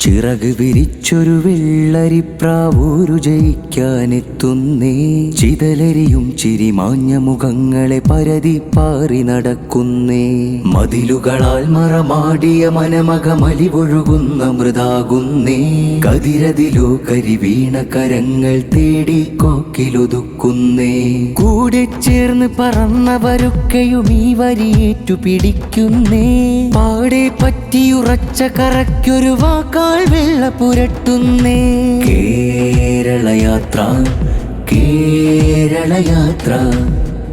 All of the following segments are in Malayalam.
ചിറക് വിരിച്ചൊരു വെള്ളരി വെള്ളരിപ്രാവൂരു ജയിക്കാനെത്തുന്നേ. ചിതലരിയും ചിരിമാഞ്ഞ മുഖങ്ങളെ പരതി പാറി നടക്കുന്നേ. മതിലുകളാൽ മറമാടിയ മനമകമലിവൊഴുകുന്ന മൃതാകുന്നേ. കതിരതിലോ കരിവീണ കരങ്ങൾ തേടി കോക്കിലൊതുക്കുന്നേ. കൂടെ ചേർന്ന് പറന്നവരൊക്കെയും ഈ വരിയേറ്റു പിടിക്കുന്നേ. പാടെ പറ്റിയുറച്ച കറക്കൊരു വാക്കാൽ വെള്ള പുരട്ടുന്നേ. കേരളയാത്ര കേരളയാത്ര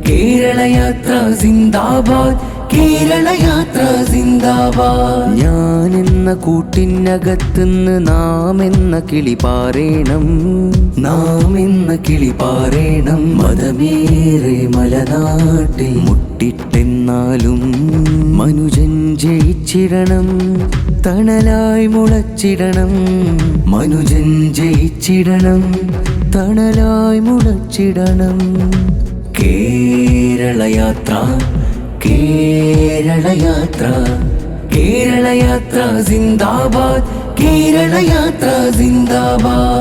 കേരളയാത്ര സിന്ദാബാദ് കേരളയാത്ര സിന്ദാബാദ്. ഞാൻ എന്ന കൂട്ടിനകത്തുനിന്ന് നാം എന്ന കിളി പാറേണം. നാം എന്ന കിളി പാറേണം. മതമേറെ മലനാട്ടിൽ. മുട്ടിട്ടെന്നാലും മനുജൻ ജയിച്ചിടണം. തണലായി മുളച്ചിടണം. മനുജൻ ജയിച്ചിടണം. തണലായി മുളച്ചിടണം. കേരളയാത്ര കേരളയാത്ര കേരളയാത്ര സിന്ദാബാദ് കേരളയാത്ര സിന്ദാബാദ്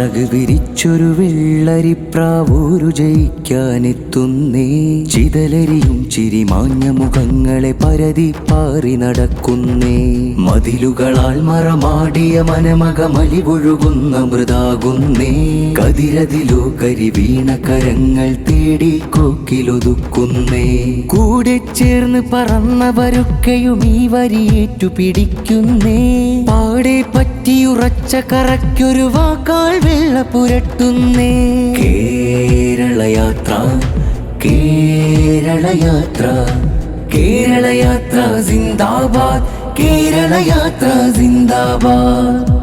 ചിറക് വിരിച്ചൊരു വെള്ളരിപ്രാവൂരു ജയിക്കാനെത്തുന്നേ. ചിതലരിയും ചിരിമാഞ്ഞ മുഖങ്ങളെ പരതി പാറി നടക്കുന്നേ. മതിലുകളാൽ മറമാടിയ മനമക മലിപൊഴുകുന്ന മൃതാകുന്നേ. കതിരതിലോ കരിവീണ കരങ്ങൾ തേടി കോക്കിലൊതുക്കുന്നേ. കൂടെ ചേർന്ന് പറന്നവരൊക്കെയും ഈ വരിയേറ്റു പിടിക്കുന്നേ. പാടെ പറ്റിയുറച്ച കറക്കൊരു വാക്കാൽ വെള്ള പുരട്ടുന്നേ. കേരളയാത്ര കേരളയാത്ര കേരളയാത്ര സിന്ദാബാദ് കേരളയാത്ര സിന്ദാബാദ്.